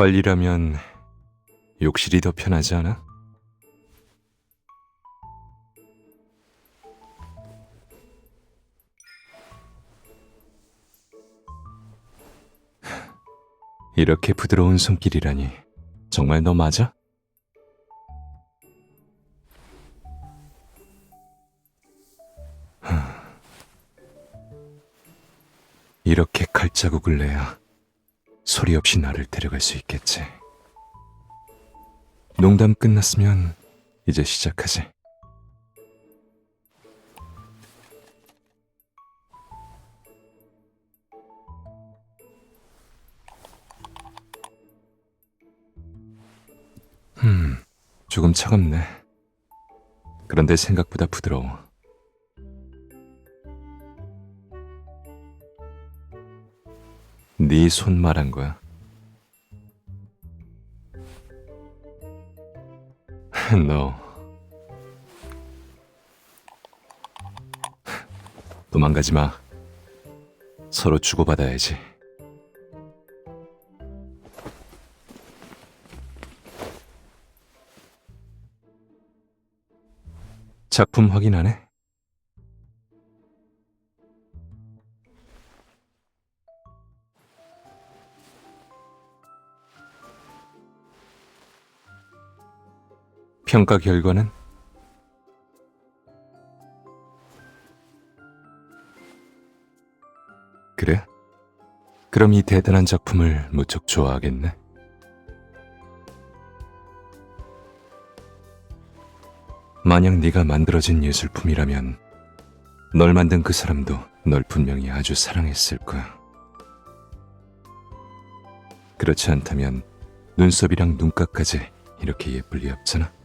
관리라면 욕실이 더 편하지 않아? 이렇게 부드러운 손길이라니 정말 너 맞아? 이렇게 칼자국을 내야 소리 없이 나를 데려갈 수 있겠지. 농담 끝났으면 이제 시작하지. 음, 조금 차갑네. 그런데 생각보다 부드러워. 네 손 말한 거야. 너 도망가지 마. 서로 주고받아야지. 작품 확인하네. 평가 결과는 그래? 그럼 이 대단한 작품을 무척 좋아하겠네. 만약 네가 만들어진 예술품이라면 널 만든 그 사람도 널 분명히 아주 사랑했을 거야. 그렇지 않다면 눈썹이랑 눈가까지 이렇게 예쁠 리 없잖아.